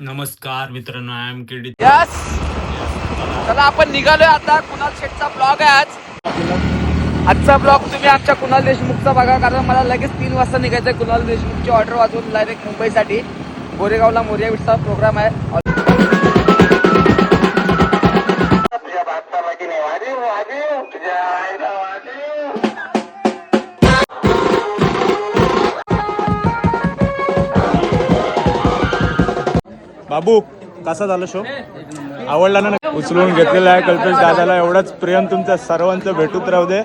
नमस्कार मित्रांनो I am KD yes चला आपण निघालोय आता कुणाल शेठचा ब्लॉग आहे आज. आजचा ब्लॉग तुम्ही आमच्या कुणाल देशमुखचा बघा कारण मला लगेच तीन वाजता निघायचं आहे कुणाल देशमुखची ऑर्डर वाजवून डायरेक्ट मुंबईसाठी. गोरेगावला मोरिया विटचा प्रोग्राम आहे. बाबू कसा झाला शो आवडला ना? उचलून घेतलेला आहे कल्पेश दादाला. एवढाच प्रेम तुमच्या सर्वांचं भेटूत राहू दे.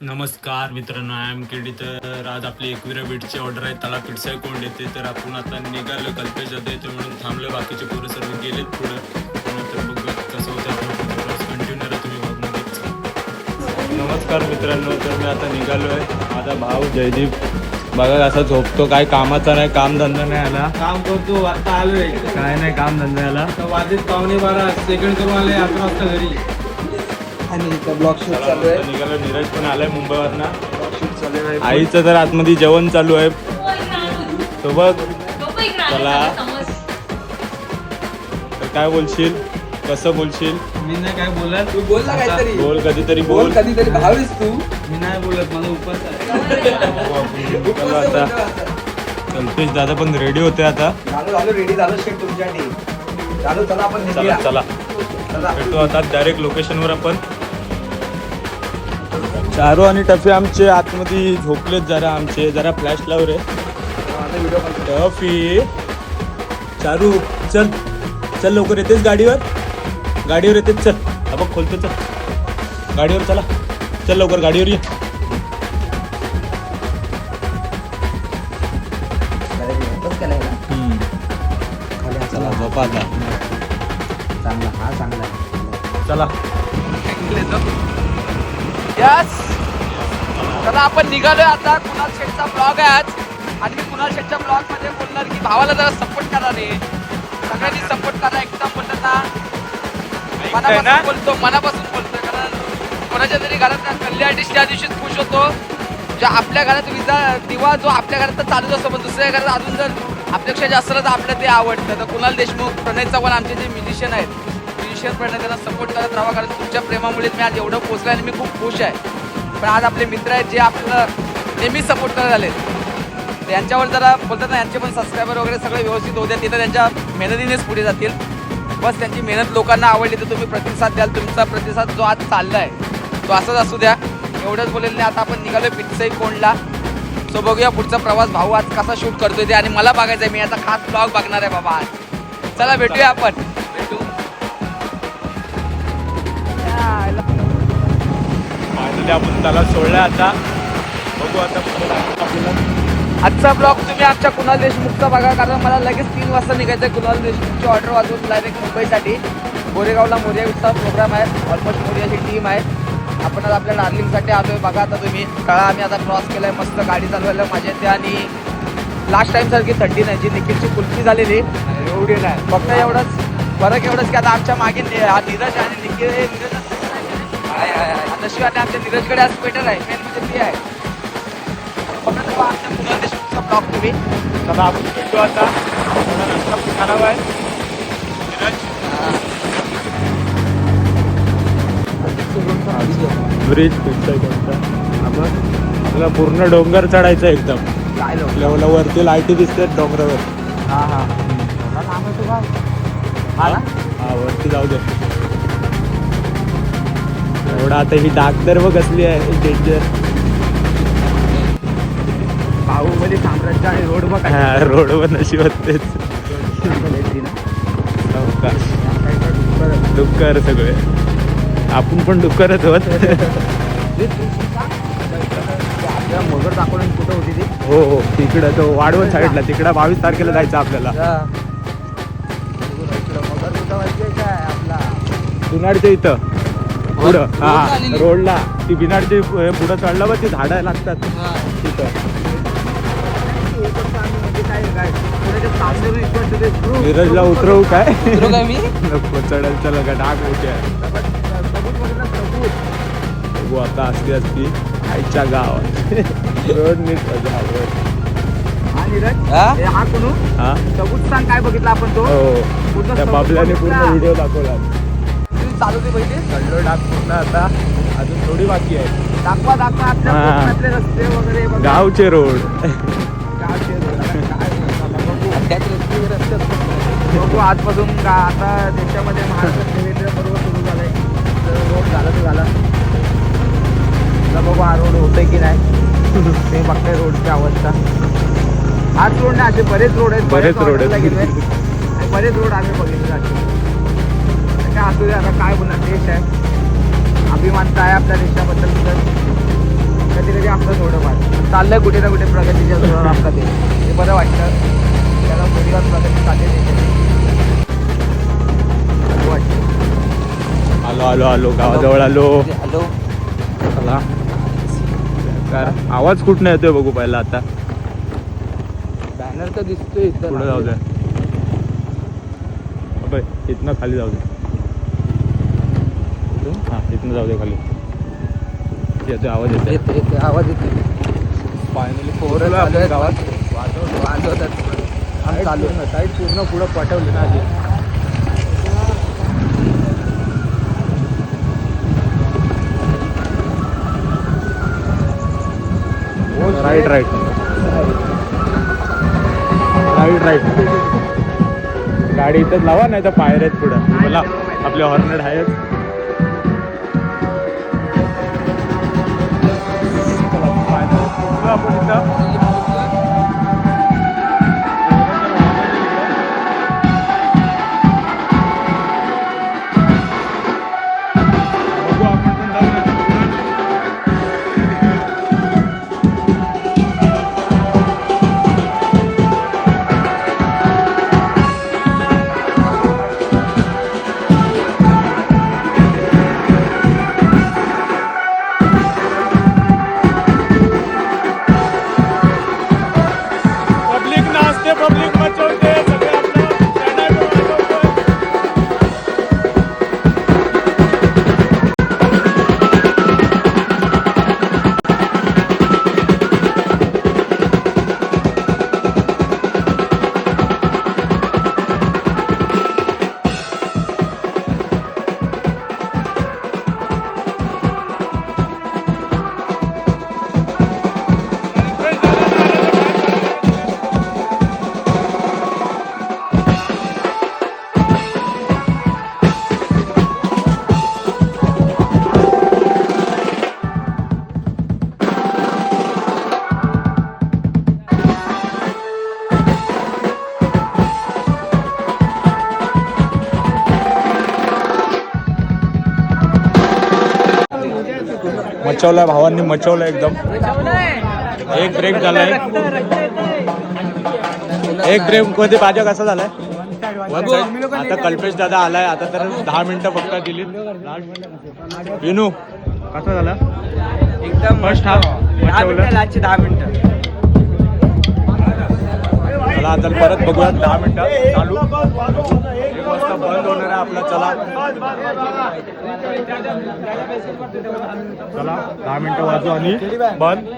नमस्कार मित्रांनो आय एम केडी तर आज आपली एकविरा बीटची ऑर्डर आहे. त्याला पिठसाई कोण येते. तर आपण आता निघालो कल्पेश जाते येते म्हणून थांबलो. बाकीचे पोरं सर्व गेलेत पुढे. तर बघूया कसं होतं. कंटिन्यू राहा तुम्ही नमस्कार मित्रांनो तर मी आता निघालो आहे. माझा भाऊ जयदीप. बघा असा झोपतो काय कामाचा नाही कामधंदा नाही आला. काम करतो आता आलोय. काय नाही कामधंदा आला. आता वाजत पावणे बारा सेकंड करून आले अकरा वाजता घरी. आणि इथं ब्लॉग शूट चला, आहे. निघालो नीरज पण आलाय मुंबईवरनं. ब्लॉग शूट चालू आहे आईचं तर आतमध्ये जेवण चालू आहे. सोबत चला. तर काय बोलशील? कसं बोलशील? मी नाही काय बोलत. तू बोल ना काहीतरी. बोल कधीतरी बोल कधीतरी भावीस तू. मी नाही बोलत माझा उपास चला आता. कल्पेश दादा पण रेडी होते आता. झालं झालं रेडी झालं शेट तुमच्यासाठी. झालं चला आपण चला निघूया चला. चला. भेटू आता डायरेक्ट लोकेशनवर आपण. चारू आणि टफी आमचे आतमध्ये झोपलेत जरा आमचे जरा फ्लॅश लाव रे आता व्हिडिओ कॉल टफी. चारू चल. चल लवकर येतेस गाडीवर? गाडीवर येतेच चल. हा बघ खोलतो चल. गाडीवर चला. चल लवकर गाडीवर ये. झोपा आता चांगला हा चांगला आहे. चला. यस चला आपण निघालोय आता. कुणाल शेटचा ब्लॉग आहे आज. आणि मी कुणाल शेटच्या ब्लॉगमध्ये बोलणार की भावाला जरा सपोर्ट करा रे. सगळ्यांनी सपोर्ट करा एकदम बोलतात ना मनापासून बोलतो मनापासून बोलतो. कारण कोणाच्या तरी घरात ना कल्याण त्या दिवशीच खुश होतो. जे आपल्या घरात विजा दिवा जो आपल्या घरात तर चालूच असतो पण दुसऱ्या घरात अजून जर आपल्यापेक्षा जास्त तर आपल्याला ते आवडतं. तर कुणाल देशमुख प्रणय चव्हाण आमचे जे म्युझिशियन आहेत म्युझिशियन प्रणय त्यांना सपोर्ट करत राहा कारण तुमच्या प्रेमामुळे मी आज एवढं पोचलं आणि मी खूप खुश आहे. पण आज आपले मित्र आहेत जे आपल्याला नेहमीच सपोर्ट करत आले त्यांच्यावर जरा बोलतात ना यांचे पण सबस्क्रायबर वगैरे सगळे व्यवस्थित होते तिथं त्यांच्या मेहनतीनेच पुढे जातील. बस त्यांची मेहनत लोकांना आवडली तर तुम्ही प्रतिसाद द्याल. तुमचा प्रतिसाद जो आज चालला आहे तो असाच असू द्या. एवढंच बोलेल नाही आता आपण निघालो पिठसाई कोंडला. सो बघूया पुढचा प्रवास भाऊ आज कसा शूट करतोय ते आणि मला बघायचं आहे मी आता खास ब्लॉग बघणार आहे बाबा आज. चला भेटूया आपण. भेटू. आपण त्याला सोडलं आता. बघू आता आजचा ब्लॉग तुम्ही आमच्या कुणाल देशमुखचा बघा कारण मला लगेच तीन वाजता निघायचं आहे कुणाल देशमुखची ऑर्डर वाजवून डायरेक्ट मुंबईसाठी. गोरेगावला मोरिया विटचा प्रोग्राम आहे. ऑलमोस्ट मोरियाची टीम आहे. आपण आता आपल्या डार्लिंगसाठी आलोय. बघा आता तुम्ही कळा आम्ही आता क्रॉस केलाय मस्त गाडी चालवायला मजा येते. आणि लास्ट टाइम सारखी थंडी नाही जी निखिलची कुल्फी झालेली. एवढी नाही. फक्त एवढंच फरक एवढंच की आता आमच्या मागे हा नीरज आणि निखिल हे नीरज आता शिवाय आता आमच्या नीरजकडे आज स्वेटर आहे. मेन म्हणजे ती आहे. आमच्या ब्लॉग तुम्ही. चला आपण भेटू आता. खराब आहे ब्रिज भेटतोय कोणता? आपण? आपल्याला पूर्ण डोंगर चढायचं आहे एकदम. काय लोक आपल्याला वरती लाईटी दिसतात डोंगरावर. हा हा. आहे काय? हा? ना? हा वरती जाऊ दे. एवढा आता ही डाक तर बघ कसली आहे. डेंजर बाहुबली साम्राज्य आणि रोड बघ. हा रोडवर नशिबात तेच. डुक्कर सगळे. आपण पण डुक्करच होत मोगर कुठं होती ती हो हो तिकडं तो वाढवण साईडला तिकडं बावीस तारखेला जायचं आपल्याला. बिनाडच्या इथं. पुढं. हा. रोडला. ती बिनाडची पुढं चढलं बघ ती झाडं लागतात. तिथं. नीरजला उतरवू काय? मी? नको चढल चल का डाग मोठी बघू आता असली असती आईच्या गावात. रोड नीट. आणि हा? कुणू? सबूत सांग काय बघितला आपण तो? हो. त्या बाबल्याने पूर्ण. व्हिडिओ दाखवला. चालू दे पहिले. कल्लो डाक पूर्ण आता. अजून थोडी बाकी आहे. दाखवा दाखवा रस्ते वगैरे. गावचे रोड. गावचे आजपासून का आता देशामध्ये महाराष्ट्रात नवीन पर्व सुरू झालंय. तर रोड झाला तर झाला. आता बघू हा रोड होतोय की नाही. ते बघताय रोडची अवस्था. हाच रोड नाही असे बरेच रोड आहेत. बरेच road आहेत. बरेच रोड आम्ही बघितले असे तर काय असू दे आता काय बोलणार देश आहे. अभिमान काय आपल्या देशाबद्दल तर. कधी कधी आपलं थोडंफार चाललंय कुठे ना कुठे प्रगतीच्या जोरावर आपला देश. ते बरं वाटतं. त्याला थोडीफार प्रगती चालली देशाची वाटतं. आलो आलो आलो गावाजवळ आलो हॅलो. चला. काय आवाज कुठनं येतोय बघू पहिला आता. बॅनर तर दिसतोय इथं पुढे जाऊ दे. अबे, इथनं खाली जाऊ दे. हा इथनं जाऊ दे खाली. येतोय आवाज येतोय. येते येते आवाज येते फायनली आहेत गावात. वाजवतात. साईड पूर्ण पुढं पटवली ना आधी राईट राईट. Right right. गाडी इथंच लावा नाही तर पायर आहेत पुढं. मला आपले हॉर्नेट आहेत. आपण इथं. मचवलाय भावांनी मचवलं एकदम. एक ब्रेक झालाय. एक ब्रेकमध्ये माझ्या कसा झालाय. आता कल्पेश दादा आलाय आता तर दहा मिनिटं फक्त दिली विनू कसा झाला? एकदम फर्स्ट हाफ दहा मिनिटं. चला आता परत बघूया दहा मिनिटं. चालू. एक वाजता बंद होणार आहे आपला. चला. चला दहा मिनिटं वाजू आणि बंद.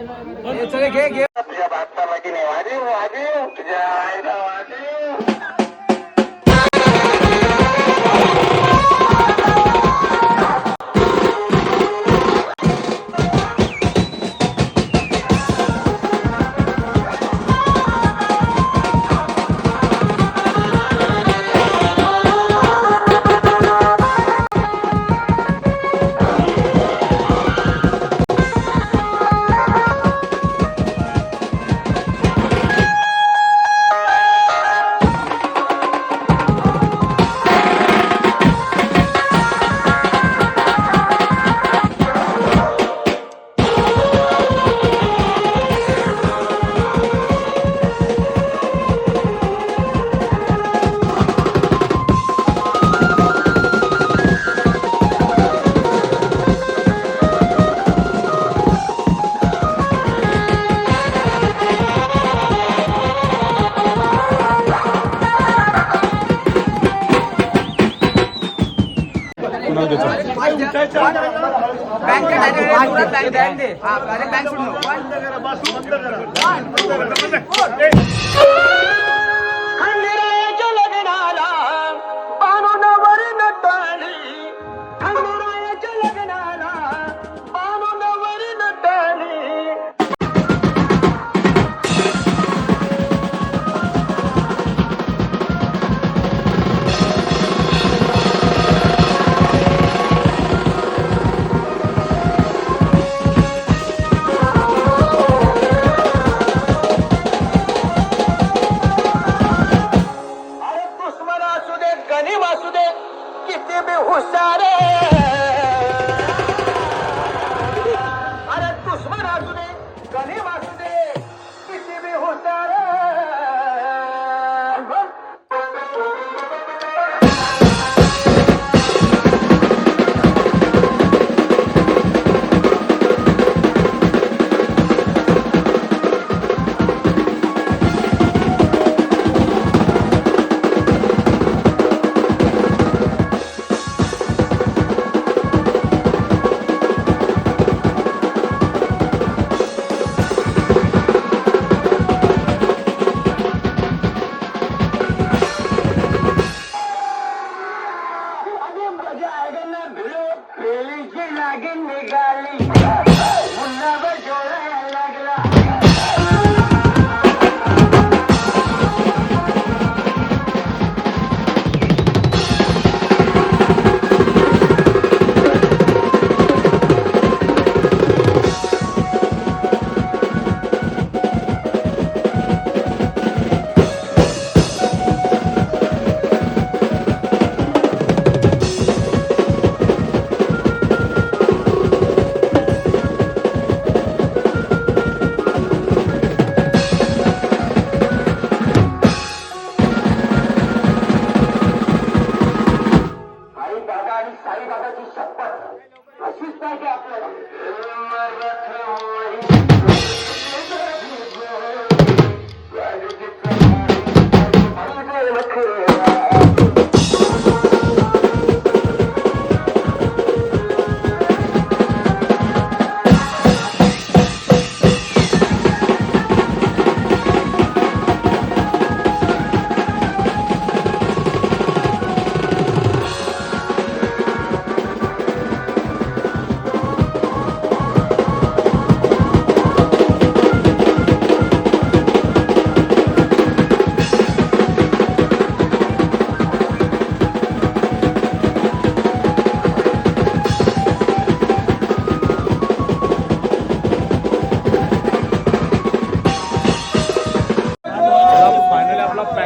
Bank What's that?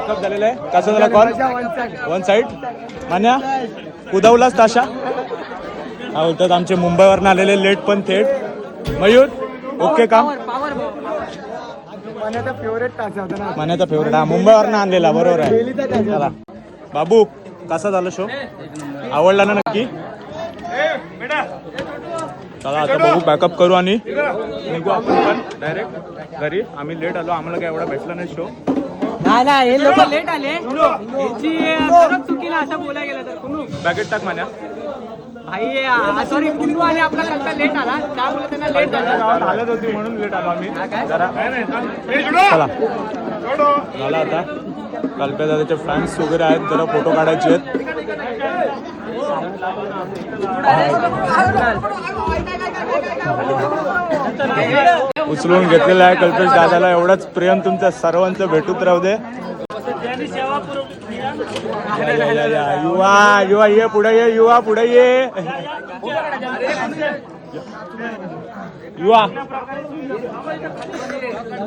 आपला झालेला आहे. कसा झाला कॉल वन साईड मान्या? उदवलाच ताशा? हा बोलतात आमचे मुंबईवरनं आलेले लेट पण थेट. मयूर ओके काम मान्याचा फेवरेट हा मुंबईवरनं आणलेला बरोबर आहे. चला. बाबू कसा झाला शो आवडला ना नक्की? चला आता बघू पॅकअप करू आणि निघू आपण पण. डायरेक्ट घरी. आम्ही लेट आलो. आम्हाला काय एवढा भेटला नाही शो नाही नाही हे लोक लेट आले खरंच चुकीला असं बोलायला गेलं तर कुणू पॅकेट टाक मान्या भाई सॉरी कुंडू आणि आपला लेट आला त्यामुळे त्यांना लेट झालं हालत होती म्हणून लेट आलो आम्ही जरा चला झाला आता कल्प्या दादाचे फॅन्स वगैरे आहेत जरा फोटो काढायचे आहेत उचलून घेतलेला आहे कल्पेश दादाला. एवढंच प्रेम तुमचं सर्वांचं भेटूत राहू दे. युवा युवा ये पुढे ये युवा पुढे ये. युवा.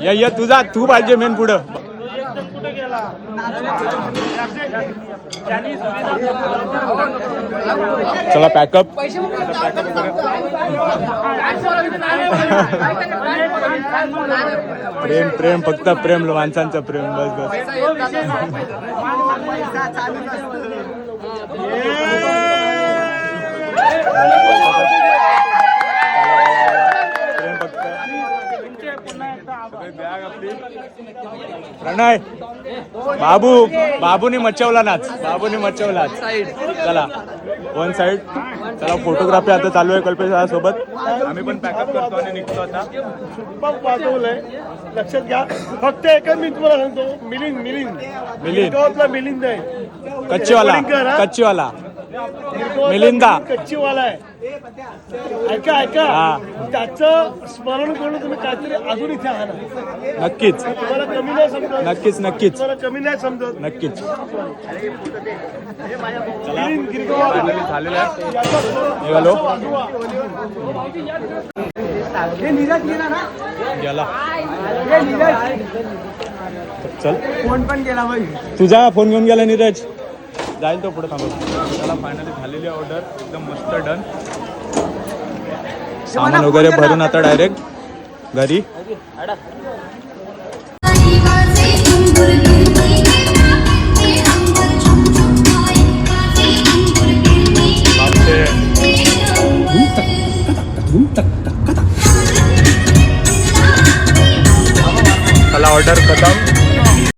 ये या तुझा तू पाहिजे मेन पुढं. चला पॅकअप प्रेम प्रेम फक्त प्रेम माणसांचं प्रेम बस बस प्रेम फक्त सगळी बॅग आपली प्रणय बाबू बाबूनी मचवला नाच बाबूनी मचवला चला वन साइड चला फोटोग्राफी आता चालू आहे कल्पेश सोबत आम्ही पण पॅकअप करतो आणि निघतो आता. वाजवलंय. लक्षात घ्या. फक्त एकच मी तुम्हाला सांगतो. मिलिंद मिलिंद. मिलिंद. मिलिंद कच्चीवाला. कच्चीवाला. मिलिंदा. कच्चीवाला आहे. ऐका ऐका. हा. त्याचं स्मरण करून तुम्ही काहीतरी अजून इथे आणा नक्कीच. तुम्हाला कमी नाही समजत. नक्कीच नक्कीच. तुम्हाला कमी नाही समजत. नक्कीच. निघालो गेला चल. फोन पण गेला तुझा फोन घेऊन गेला नीरज. जाईल तो पुढे थांबवतो त्याला फायनली झालेली ऑर्डर एकदम मस्त डन सामान वगैरे भरून आता डायरेक्ट घरी. ऑर्डर खतम.